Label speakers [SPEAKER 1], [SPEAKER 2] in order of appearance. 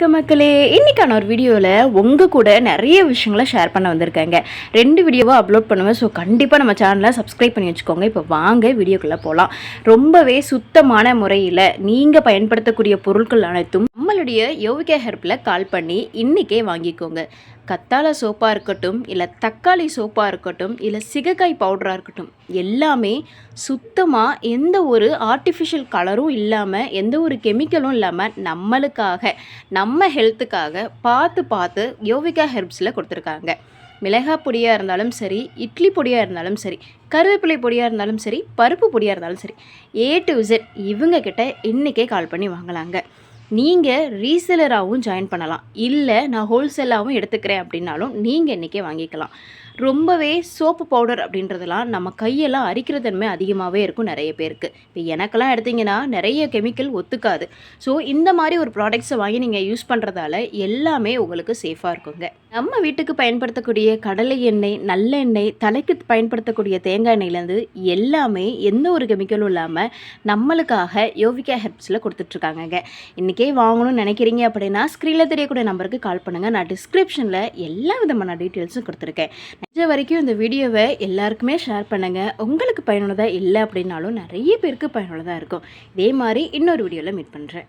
[SPEAKER 1] வணக்கம் மக்களே இன்னைக்கான ஒரு வீடியோவில் உங்கள் கூட நிறைய விஷயங்களை ஷேர் பண்ண வந்திருக்காங்க. ரெண்டு வீடியோவாக அப்லோட் பண்ணுவேன். ஸோ கண்டிப்பாக நம்ம சேனலை சப்ஸ்கிரைப் பண்ணி வச்சுக்கோங்க. இப்போ வாங்க வீடியோக்குள்ளே போகலாம் ரொம்பவே சுத்தமான முறையில் நீங்கள் பயன்படுத்தக்கூடிய பொருட்கள் அனைத்தும் நம்மளுடைய யோவிகா ஹெர்ப்பில் கால் பண்ணி இன்றைக்கே வாங்கிக்கோங்க. கத்தாழை சோப்பாக இருக்கட்டும் இல்லை தக்காளி சோப்பாக இருக்கட்டும் இல்லை சிகக்காய் பவுடராக இருக்கட்டும் எல்லாமே சுத்தமாக எந்த ஒரு ஆர்டிஃபிஷியல் கலரும் இல்லாமல் எந்த ஒரு கெமிக்கலும் இல்லாமல் நம்மளுக்காக நம்ம நம்ம ஹெல்த்துக்காக பார்த்து பார்த்து யோவிகா ஹெர்ப்ஸில் கொடுத்துருக்காங்க. மிளகாய் பொடியாக இருந்தாலும் சரி இட்லி பொடியாக இருந்தாலும் சரி கருவேப்பிலை பொடியாக இருந்தாலும் சரி பருப்பு பொடியாக இருந்தாலும் சரி ஏ டு Z இவங்கக்கிட்ட இன்றைக்கே கால் பண்ணி வாங்கலாங்க. நீங்கள் ரீசேலராகவும் ஜாயின் பண்ணலாம். இல்லை நான் ஹோல்சேலாகவும் எடுத்துக்கிறேன் அப்படின்னாலும் நீங்கள் இன்றைக்கே வாங்கிக்கலாம். ரொம்பவே சோப்பு பவுடர் அப்படின்றதெல்லாம் நம்ம கையெல்லாம் அரிக்கிற தன்மை அதிகமாகவே இருக்கும் நிறைய பேருக்கு. இப்போ எனக்கெல்லாம் எடுத்தீங்கன்னா நிறைய கெமிக்கல் ஒத்துக்காது. ஸோ இந்த மாதிரி ஒரு ப்ராடக்ட்ஸை வாங்கி நீங்கள் யூஸ் பண்ணுறதால எல்லாமே உங்களுக்கு சேஃபாக இருக்குங்க. நம்ம வீட்டுக்கு பயன்படுத்தக்கூடிய கடலை எண்ணெய் நல்லெண்ணெய் தலைக்கு பயன்படுத்தக்கூடிய தேங்காய் எண்ணெயிலேருந்து எல்லாமே எந்த ஒரு கெமிக்கலும் இல்லாமல் நம்மளுக்காக யோவிகா ஹெர்ப்ஸில் கொடுத்துட்ருக்காங்கங்க. இன்றைக்கே வாங்கணும்னு நினைக்கிறீங்க அப்படின்னா ஸ்க்ரீனில் தெரியக்கூடிய நம்பருக்கு கால் பண்ணுங்கள் நான் டிஸ்கிரிப்ஷனில் எல்லா விதமான டீட்டெயில்ஸும் கொடுத்துருக்கேன். முடிஞ்ச வரைக்கும் இந்த வீடியோவை எல்லாருக்குமே ஷேர் பண்ணுங்கள் உங்களுக்கு பயனுள்ளதாக இல்லை அப்படின்னாலும் நிறைய பேருக்கு பயனுள்ளதாக இருக்கும். இதே மாதிரி இன்னொரு வீடியோவில் மீட் பண்ணுறேன்